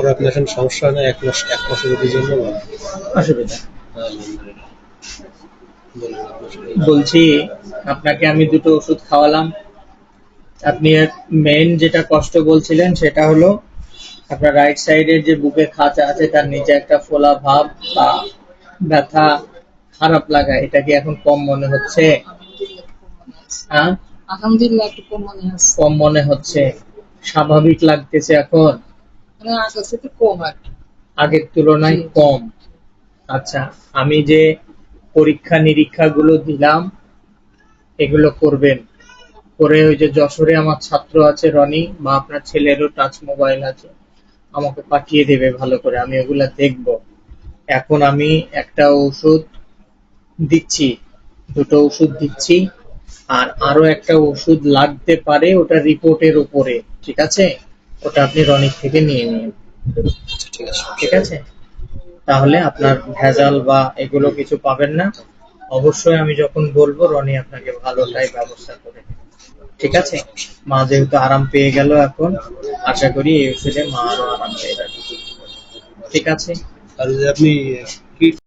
পরে আপনার এখন সমস্যা হয় না এক মাস এক মাস অবধির জন্য অসুবিধা। বলছি আপনাকে আমি দুটো ওষুধ খাওয়ালাম। আপনি মেন যেটা কষ্ট বলছিলেন সেটা হলো আপনার রাইট সাইডের যে বুকে খাঁচা আছে তার নিচে একটা ফোলা ভাব বা ব্যথা খারাপ লাগা এটা কি এখন কম মনে হচ্ছে? হ্যাঁ? আলহামদুলিল্লাহ একটু কম মনে হচ্ছে। কম মনে হচ্ছে। স্বাভাবিক লাগতেছে এখন। মানে আগের কম আর আগের তুলনায় কম। আচ্ছা আমি যে পরীক্ষা নিরীক্ষা গুলো দিলাম এগুলো করবেন। করে ওই যে যশোরে আমার ছাত্র আছে রনি বা আপনার ছেলেরও টাচ মোবাইল আছে আমাকে পাঠিয়ে দেবে ভালো করে আমি ওগুলা দেখব। এখন আমি একটা ওষুধ দিচ্ছি দুটো ওষুধ দিচ্ছি আর আরও একটা ওষুধ লাগতে পারে ওটা রিপোর্টের উপরে ঠিক আছে? ওটা আপনি রনিক থেকে নিয়ে নিন। ঠিক আছে। তাহলে আপনার ভেজাল বা এগুলো কিছু পাবেন না। অবশ্যই আমি যখন বলব রনি আপনাকে ভালোটাই ব্যবস্থা করে ঠিক আছে? মা যেহেতু আরাম পেয়ে গেল এখন আশা করি এই ওষুধে মা আরও আরাম পেয়ে যাবে। ঠিক আছে? আর আপনি